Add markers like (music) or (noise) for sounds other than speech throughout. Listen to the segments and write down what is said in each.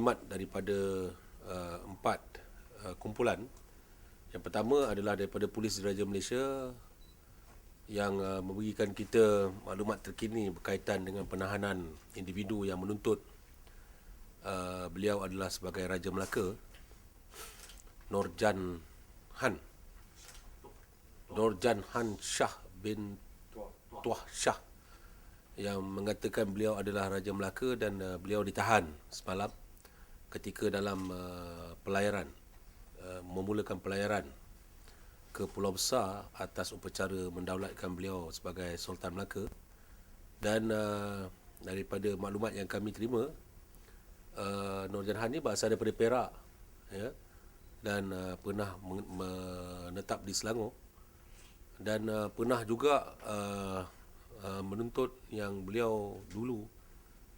maklimat daripada uh, empat uh, kumpulan. Yang pertama adalah daripada Polis Diraja Malaysia yang uh, memberikan kita maklumat terkini berkaitan dengan penahanan individu yang menuntut uh, beliau adalah sebagai Raja Melaka Norjan Han Norjan Han Shah bin Tuah Shah yang mengatakan beliau adalah Raja Melaka dan uh, beliau ditahan semalam ketika dalam uh, pelayaran uh, memulakan pelayaran ke Pulau Besar atas upacara mendaulatkan beliau sebagai Sultan Melaka dan uh, daripada maklumat yang kami terima uh, Nur Jahan ni berasal daripada Perak ya dan uh, pernah menetap di Selangor dan uh, pernah juga uh, uh, menuntut yang beliau dulu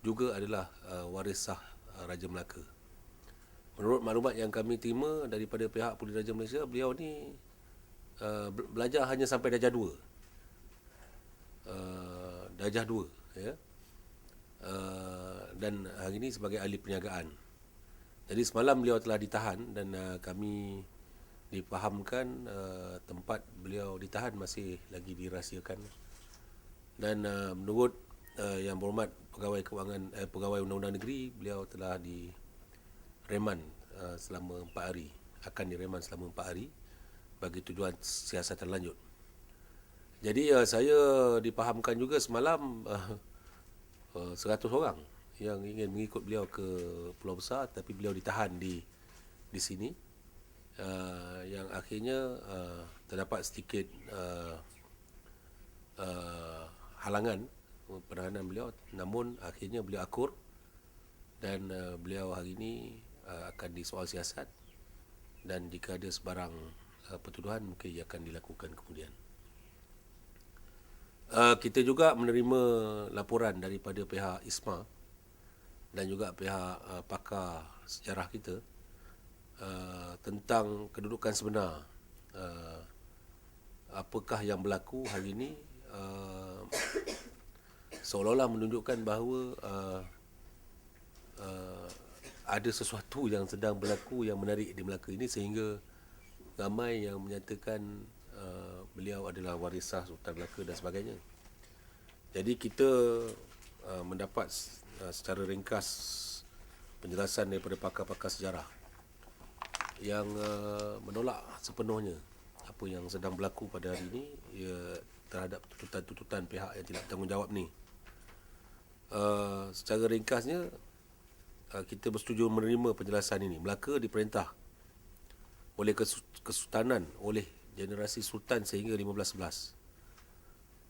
juga adalah uh, waris sah uh, Raja Melaka. Menurut maklumat yang kami terima daripada pihak Polis Raja Malaysia, beliau ni uh, belajar hanya sampai darjah 2. Uh, darjah 2 ya. Uh, dan hari ini sebagai ahli perniagaan. Jadi semalam beliau telah ditahan dan uh, kami dipahamkan uh, tempat beliau ditahan masih lagi dirahsiakan dan uh, menurut uh, yang berhormat pegawai kewangan eh, pegawai undang-undang negeri beliau telah di reman uh, selama 4 hari. Akan direman selama 4 hari bagi tujuan siasatan lanjut. Jadi uh, saya dipahamkan juga semalam uh, uh, 100 orang yang ingin mengikut beliau ke Pulau Besar tapi beliau ditahan di di sini. Uh, yang akhirnya uh, terdapat sedikit uh, uh, halangan penahanan beliau. Namun akhirnya beliau akur dan uh, beliau hari ini uh, akan disoal siasat dan jika ada sebarang uh, pertuduhan mungkin ia akan dilakukan kemudian. Uh, kita juga menerima laporan daripada pihak ISMA dan juga pihak uh, pakar sejarah kita Uh, tentang kedudukan sebenar. Uh, apakah yang berlaku hari ini? Uh, (coughs) seolah-olah menunjukkan bahawa uh, ada sesuatu yang sedang berlaku yang menarik di Melaka ini sehingga ramai yang menyatakan uh, beliau adalah warisah Sultan Melaka dan sebagainya. Jadi kita uh, mendapat uh, secara ringkas penjelasan daripada pakar-pakar sejarah yang uh, menolak sepenuhnya apa yang sedang berlaku pada hari ini ya, terhadap tuntutan-tuntutan pihak yang tidak bertanggungjawab ni. Uh, secara ringkasnya kita bersetuju menerima penjelasan ini. Melaka diperintah oleh kesultanan oleh generasi sultan sehingga 1511.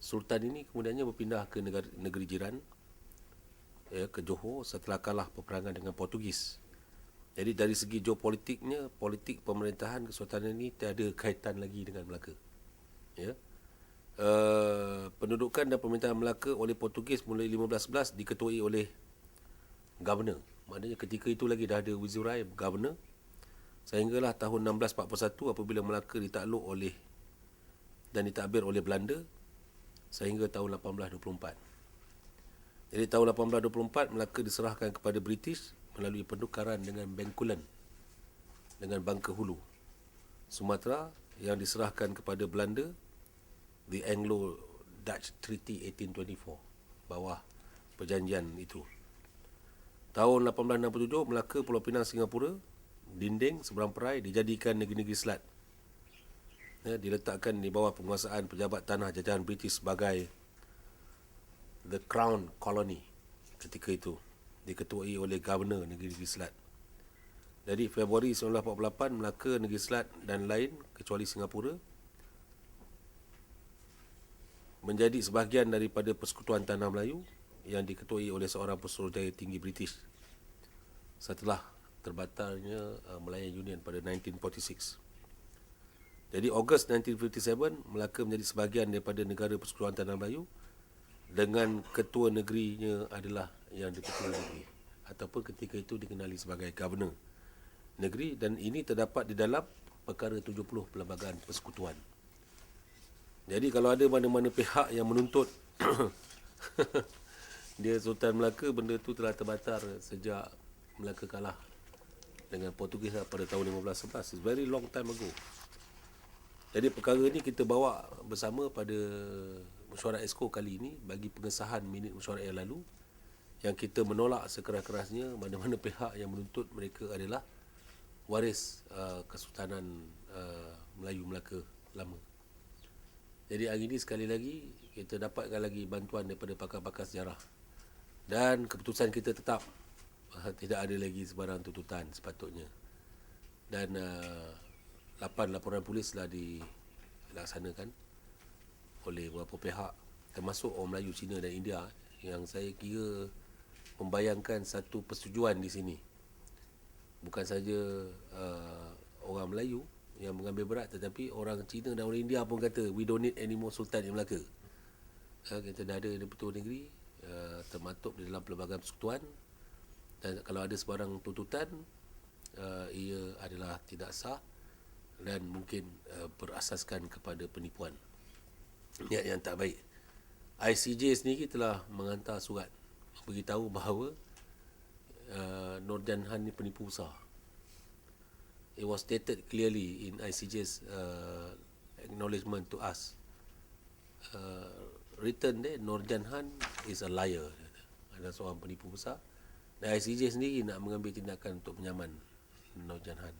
Sultan ini kemudiannya berpindah ke negara, negeri jiran ya, ke Johor setelah kalah peperangan dengan Portugis. Jadi dari segi geopolitiknya, politik pemerintahan Kesultanan ini tiada kaitan lagi dengan Melaka. Ya. Uh, pendudukan dan pemerintahan Melaka oleh Portugis mulai 1511 diketuai oleh governor. Maknanya ketika itu lagi dah ada Wizirai governor. Sehinggalah tahun 1641 apabila Melaka ditakluk oleh dan ditadbir oleh Belanda sehingga tahun 1824. Jadi tahun 1824 Melaka diserahkan kepada British melalui pertukaran dengan Bengkulan dengan Bangka Hulu Sumatera yang diserahkan kepada Belanda the Anglo-Dutch Treaty 1824 bawah perjanjian itu tahun 1867 Melaka Pulau Pinang Singapura dinding seberang perai dijadikan negeri-negeri selat ya, diletakkan di bawah penguasaan pejabat tanah jajahan British sebagai the Crown Colony ketika itu diketuai oleh Governor Negeri-Negeri Selat. Jadi Februari 1948 Melaka, Negeri Selat dan lain kecuali Singapura menjadi sebahagian daripada Persekutuan Tanah Melayu yang diketuai oleh seorang pesuruhjaya tinggi British setelah terbatalnya uh, Melayan Union pada 1946. Jadi Ogos 1957 Melaka menjadi sebahagian daripada negara Persekutuan Tanah Melayu dengan ketua negerinya adalah yang diketua negeri ataupun ketika itu dikenali sebagai governor negeri dan ini terdapat di dalam perkara 70 perlembagaan persekutuan. Jadi kalau ada mana-mana pihak yang menuntut (clears throat) dia Sultan Melaka benda tu telah terbatar sejak Melaka kalah dengan Portugis lah pada tahun 1511. It's very long time ago. Jadi perkara ni kita bawa bersama pada mesyuarat ESCO kali ini bagi pengesahan minit mesyuarat yang lalu yang kita menolak sekeras-kerasnya mana-mana pihak yang menuntut mereka adalah waris uh, Kesultanan uh, Melayu Melaka lama. Jadi hari ini sekali lagi kita dapatkan lagi bantuan daripada pakar-pakar sejarah. Dan keputusan kita tetap uh, tidak ada lagi sebarang tuntutan sepatutnya. Dan uh, lapan laporan polis telah dilaksanakan oleh beberapa pihak termasuk orang Melayu, Cina dan India yang saya kira membayangkan satu persetujuan di sini. Bukan saja uh, orang Melayu yang mengambil berat tetapi orang Cina dan orang India pun kata we don't need any more sultan in Melaka. Uh, kita dah ada di Pertua Negeri uh, termaktub di dalam pelbagai persekutuan dan kalau ada sebarang tuntutan uh, ia adalah tidak sah dan mungkin uh, berasaskan kepada penipuan niat yang tak baik. ICJ sendiri telah menghantar surat beritahu bahawa uh, Nur Janhan ni penipu besar. It was stated clearly in ICJ's uh, acknowledgement to us. Uh, written there, Nur Janhan is a liar. Ada seorang penipu besar. Dan ICJ sendiri nak mengambil tindakan untuk menyaman Nur Janhan.